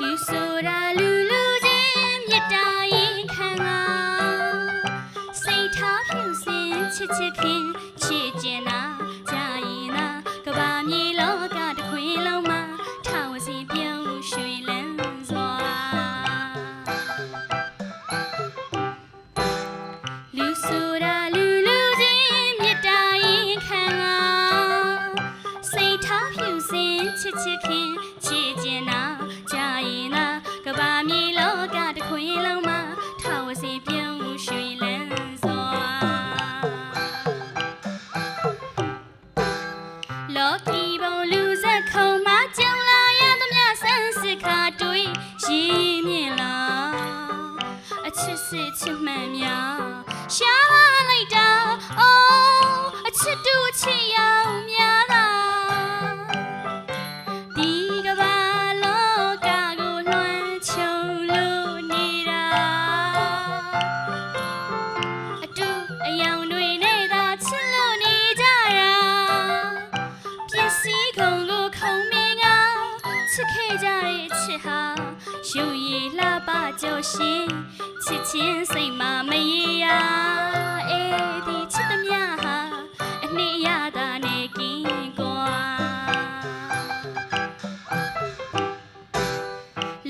လူဆိုတာလူလူချင်းမြတ်တာရင်ခံတာစိတ်ထားဖြူစင်ချစ်ချစ်ခင် င် ချစ်ခဲ့ကြတဲ့ချစ်ဟာယူရည်လှပကြောရှင်ချစ်ချင်းစိတ်မမရေရာအေးဒီချစ်သမျှဟာအနှစ်ရတာနဲ့ကင်းကွာ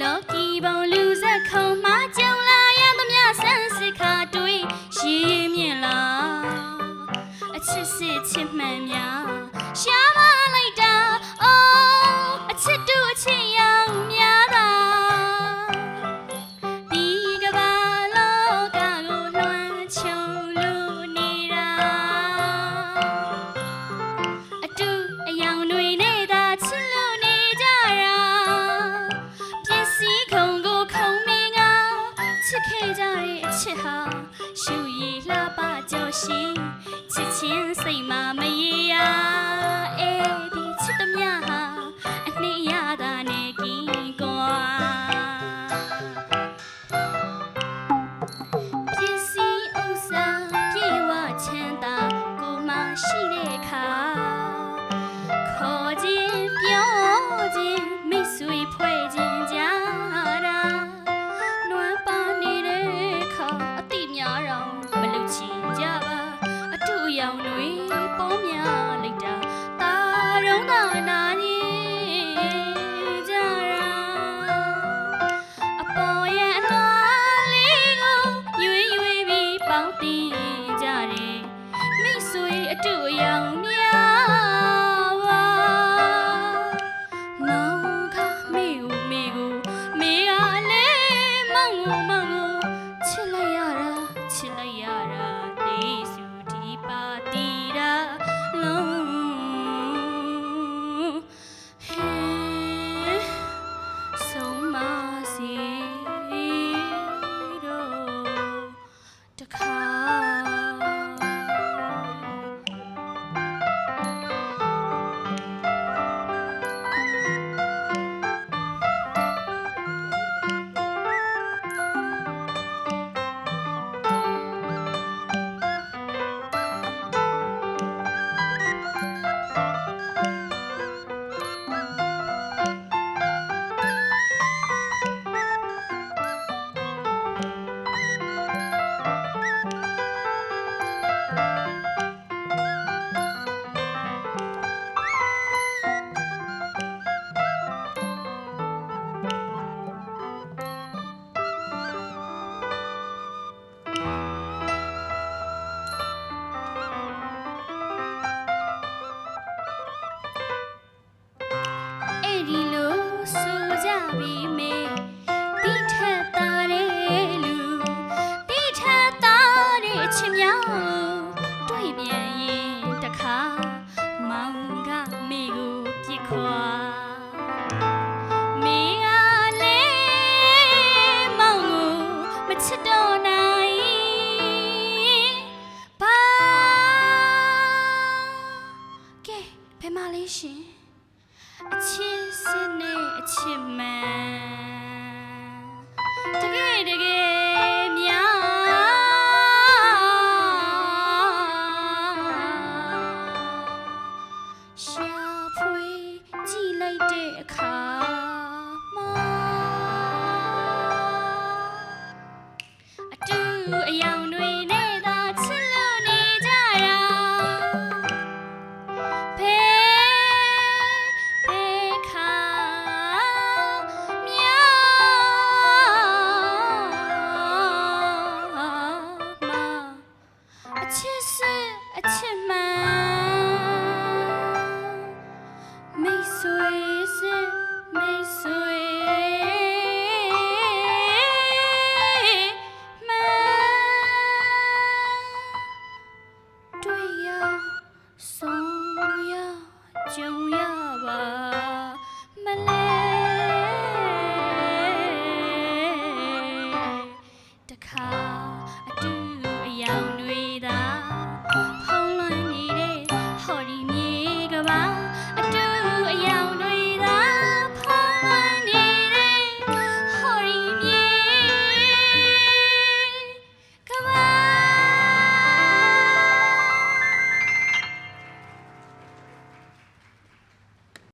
လောကီဘုံလူစက်ခုံမှာကြုံလာရသမျှဆန်းစစ်ခါတွေးရည်မြင်လာအချစ်စစ်ချစ်မှန်များရှားမလိုက်တာအိုးအ ချစ်တူအချစ်ရောင်များတာဒီကမ္ဘာလောကကိုလွှမ်းခြုံလို့နေတာအတူအယောင်တွေနဲ့သာချစ်လို့နေကြတာပစ္စည်းခုံကိုခုံမင်းကချစ်ခဲ့ကြတဲ့အချစ်ဟာရှူရည်လှပကြောရှင်ချစ်ချင်းစိတ်မမရေရာ အတူအယောင်တွေပေါ်များ ပြီမေတိထက်သားတဲ့လူတိထက်သားတဲ့ချစ်များတွေ့ပြန်ရင်တခါမောင်ကမေကိုပြစ်ခွာမေကလည်းမောင်ကိုမချစ်တော့နိုင်ဘာကဲဘယ်မှာလဲရှင် အချစ်စစ်နဲ့အချစ်မှန်တကယ်တကယ်များရှာဖွေကြည့်လိုက်တဲ့အခါမှာအတူအယောင်